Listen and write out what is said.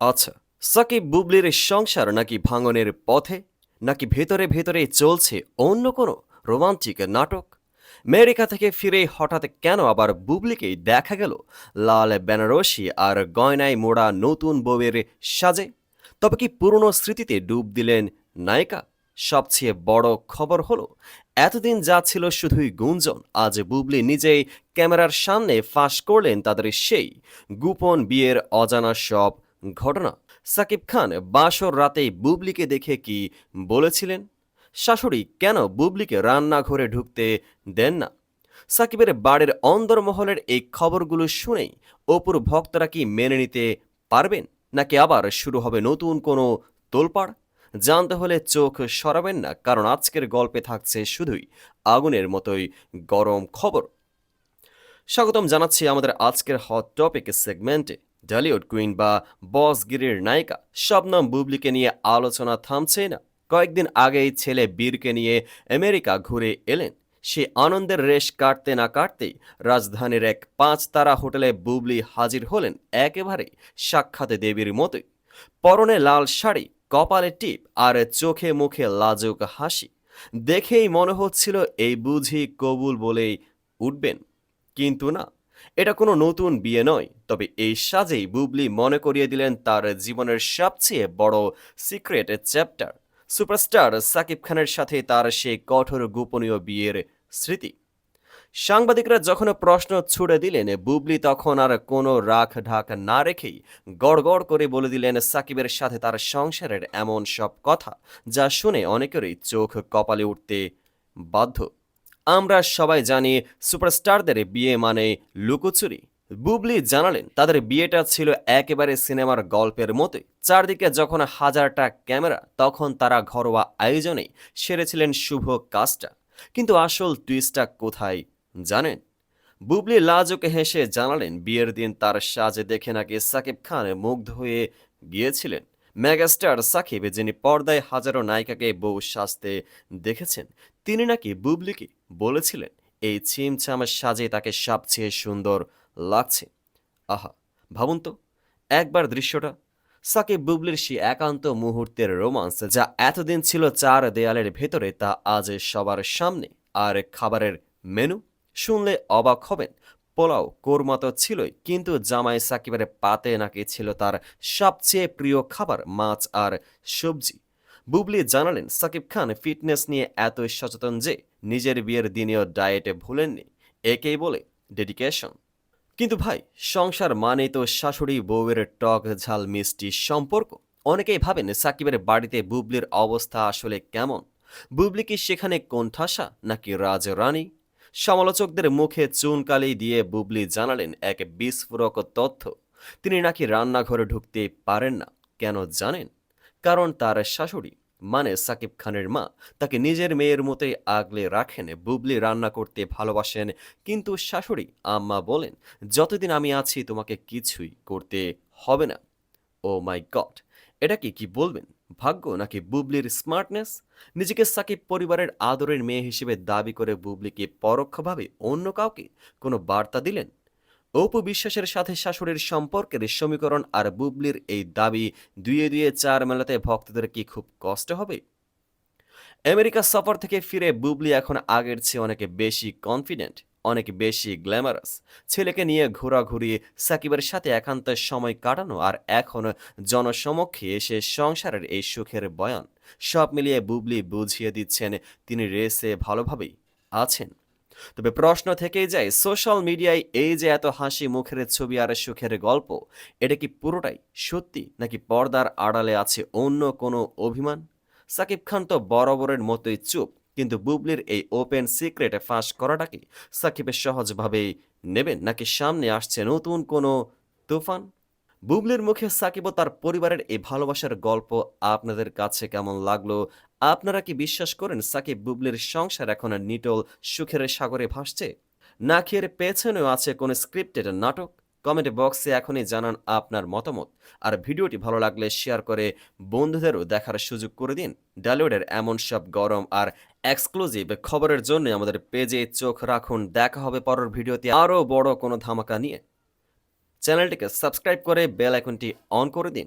আচ্ছা সাকিব বুবলির সংসার নাকি ভাঙনের পথে? নাকি ভেতরে ভেতরে চলছে অন্য কোনো রোমান্টিক নাটক? আমেরিকা থেকে ফিরে হঠাৎ কেন আবার বুবলিকেই দেখা গেল লাল বেনারসি আর গয়নায় মোড়া নতুন বউয়ের সাজে? তবে কি পুরনো স্মৃতিতে ডুব দিলেন নায়িকা? সবচেয়ে বড় খবর হলো, এতদিন যা ছিল শুধুই গুঞ্জন, আজ বুবলি নিজেই ক্যামেরার সামনে ফাঁস করলেন তাদের সেই গোপন বিয়ের অজানা সব ঘটনা। সাকিব খান বাসর রাতেই বুবলিকে দেখে কি বলেছিলেন? শাশুড়ি কেন বুবলিকে রান্নাঘরে ঢুকতে দেন না? সাকিবের বাড়ির অন্দরমহলের এই খবরগুলো শুনেই অপুর ভক্তরা কি মেনে নিতে পারবেন? নাকি আবার শুরু হবে নতুন কোনো তোলপাড়? জানতে হলে চোখ সরাবেন না, কারণ আজকের গল্পে থাকছে শুধুই আগুনের মতোই গরম খবর। স্বাগতম জানাচ্ছি আমাদের আজকের হট টপিক সেগমেন্টে ডলিউড কুইন বা বস গিরির নায়িকা শবনম বুবলিকে নিয়ে আলোচনা থামছে না। কয়েকদিন আগেই ছেলে বীরকে নিয়ে আমেরিকা ঘুরে এলেন। সে আনন্দের রেশ কাটতে না কাটতেই রাজধানীর এক পাঁচ তারা হোটেলে বুবলি হাজির হলেন একেবারে সাক্ষাতে দেবীর মতোই। পরনে লাল শাড়ি, কপালে টিপ আর চোখে মুখে লাজুক হাসি। দেখেই মনে হচ্ছিল এই বুঝি কবুল বলেই উঠবেন। কিন্তু না এটা কোনো নতুন বিয়ে নয়, তবে এই সাজেই বুবলি মনে করিয়ে দিলেন তার জীবনের সবচেয়ে বড় সিক্রেট চ্যাপ্টার। সুপারস্টার সাকিব খানের সাথে তার সেই কঠোর গোপনীয় বিয়ের স্মৃতি। সাংবাদিকরা যখন প্রশ্ন ছুড়ে দিলেন, বুবলি তখন আর কোনো রাখ ঢাক না রেখেই গড়গড় করে বলে দিলেন, সাকিবের সাথে তার সংসারের এমন সব কথা যা শুনে অনেকেরই চোখ কপালে উঠতে বাধ্য। আমরা সবাই জানি সুপারস্টারদের বিয়ে মানে লুকোচুরি। বুবলি জানালেন, তাদের বিয়েটা ছিল একেবারে সিনেমার গল্পের মতোই চারদিকে যখন হাজারটা ক্যামেরা, তখন তারা ঘরোয়া আয়োজনে সেরেছিলেন শুভ কাজটা। কিন্তু আসল টুইস্টটা কোথায় জানেন? বুবলি লাজুকে হেসে জানালেন, বিয়ের দিন তার সাজে দেখে নাকি সাকিব খান মুগ্ধ হয়ে গিয়েছিলেন। মেগাস্টার সাকিব, যিনি পর্দায় হাজারো নায়িকাকে বউ সাজতে দেখেছেন, তিনি নাকি বুবলিকে বলেছিলেন, এই ছিমছামের সাজে তাকে সবচেয়ে সুন্দর লাগছে। আহা, ভাবুন তো, একবার দৃশ্যটা, সাকিব বুবলির সে একান্ত মুহূর্তের রোমান্স যা এতদিন ছিল চার দেয়ালের ভেতরে তা আজ সবার সামনে। আর খাবারের মেনু, শুনলে অবাক হবেন, পোলাও, কোরমা তো ছিলই, কিন্তু জামাই সাকিবের পাতে নাকি ছিল তার সবচেয়ে প্রিয় খাবার, মাছ আর সবজি। বুবলি জানালেন, সাকিব খান ফিটনেস নিয়ে এত সচেতন যে নিজের বিয়ের দিনেও ডায়েটে ভুলেননি। একেই বলে ডেডিকেশন। কিন্তু ভাই, সংসার মানে তো শাশুড়ি বউয়ের টক ঝাল মিষ্টি সম্পর্ক। অনেকেই ভাবেন সাকিবের বাড়িতে বুবলির অবস্থা আসলে কেমন? বুবলি কি সেখানে কোণঠাসা নাকি রাজরানী? সমালোচকদের মুখে চুনকালি দিয়ে বুবলি জানালেন এক বিস্ফোরক তথ্য। তিনি নাকি রান্নাঘরে ঢুকতে পারেন না, কেন জানেন? কারণ তার শাশুড়ি মানে সাকিব খানের মা। তাকে নিজের মেয়ের মতোই আগলে রাখেন, বুবলি রান্না করতে ভালোবাসেন। কিন্তু শাশুড়ি আম্মা বলেন, যতদিন আমি আছি, তোমাকে কিছুই করতে হবে না। ও মাই গড এটা কি কি বলবেন? ভাগ্য নাকি বুবলির স্মার্টনেস নিজেকে সাকিব পরিবারের আদরের মেয়ে হিসেবে দাবি করে বুবলিকে পরোক্ষভাবে অন্য কাউকে কোনো বার্তা দিলেন? অপু বিশ্বাসের সাথে শাশুড়ির সম্পর্কের সমীকরণ আর বুবলির এই দাবি দুয়ে দুয়ে চার মেলাতে ভক্তদের কি খুব কষ্ট হবে? আমেরিকা সফর থেকে ফিরে বুবলি এখন আগের চেয়ে অনেক বেশি কনফিডেন্ট অনেক বেশি গ্ল্যামারাস ছেলেকে নিয়ে ঘোরাঘুরি, সাকিবের সাথে একান্ত সময় কাটানো আর এখন জনসমক্ষে এসে সংসারের এই সুখের বয়ান। সব মিলিয়ে বুবলি বুঝিয়ে দিচ্ছেন, তিনি রেসে ভালোভাবেই আছেন। তবে প্রশ্ন থেকেই যায়, সোশ্যাল মিডিয়ায় এই যে এত হাসি মুখের ছবি আর সুখের গল্প, এটা কি পুরোটাই সত্যি নাকি পর্দার আড়ালে আছে অন্য কোনো অভিমান? সাকিব খান তো বরাবরের মতোই চুপ, কিন্তু বুবলির এই ওপেন সিক্রেট ফাঁস করাটাকে সাকিবের সহজভাবেই নেবেন নাকি সামনে আসছে নতুন কোনো তুফান? বুবলির মুখে সাকিব ও তার পরিবারের এই ভালোবাসার গল্প আপনাদের কাছে কেমন লাগল? আপনারা কি বিশ্বাস করেন সাকিব বুবলির সংসার এখন নিটল সুখের সাগরে ভাসছে? নাকি এর পেছনেও আছে কোনো স্ক্রিপ্টেড নাটক? কমেন্ট বক্সে এখনই জানান আপনার মতামত। আর ভিডিওটি ভালো লাগলে শেয়ার করে বন্ধুদেরও দেখার সুযোগ করে দিন। ডালিউডের এমন সব গরম আর এক্সক্লুসিভ খবরের জন্য আমাদের পেজে চোখ রাখুন। দেখা হবে পরের ভিডিওতে আরও বড় কোনো ধামাকা নিয়ে। চ্যানেলটিকে সাবস্ক্রাইব করে বেল আইকনটি অন করে দিন।